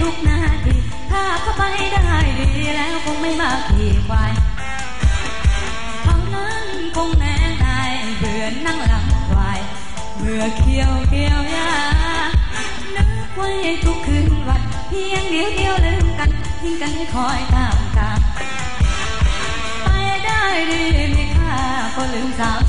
ทุกนาทีถ้าเข้าไปได้ดีแล้วคงไม่มาขี่ควายเขานั้นคงแน่ใจเบื่อนั่งหลังควายเมื่อเคี้ยวเกี่ยวยานึกไว้ทุกคืนวันเพียงเดียวเดียวลืมกันทิ้งกันคอยตามตามไปได้ดีไม่ค่าก็ลืมสาว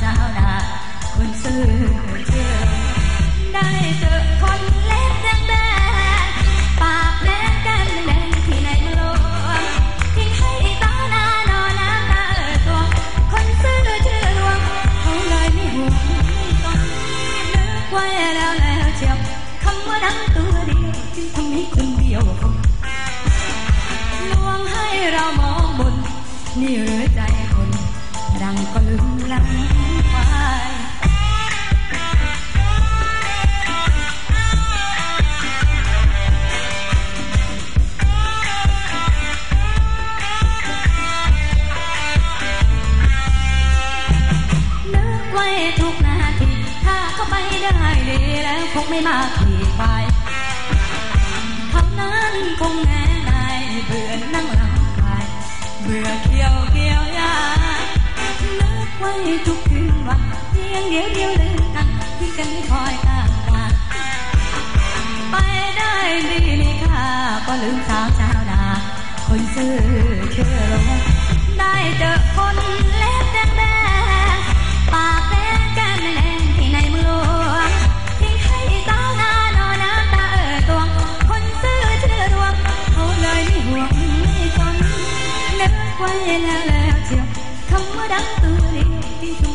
แล้วแล้วเจียวคำว่าดังตัวเดียวจึงทำให้คนเดียวลวงให้เรามองบน นี่หรือใจคนดังก็ลืมลังไปนึกไว้ทุกนา ไปได้ดีแล้วคงไม่มาขี่ควายเขานั้นคงแน่นายเบื่อนั่งหลังควาเบื่อเกี่ยวเกี่ยวยานึกไว้ทุกคืนวันเพียงเดียวเดียวลืมกันที่กันไม่คอยตามตาไปได้ดีนี่ค่ะก็ลืมสาวเจ้าดาคนซื่อเชื่อลง นึกไว้แล้วแล้วเชียวคำว่าดังตัวเดียวที่ทุ่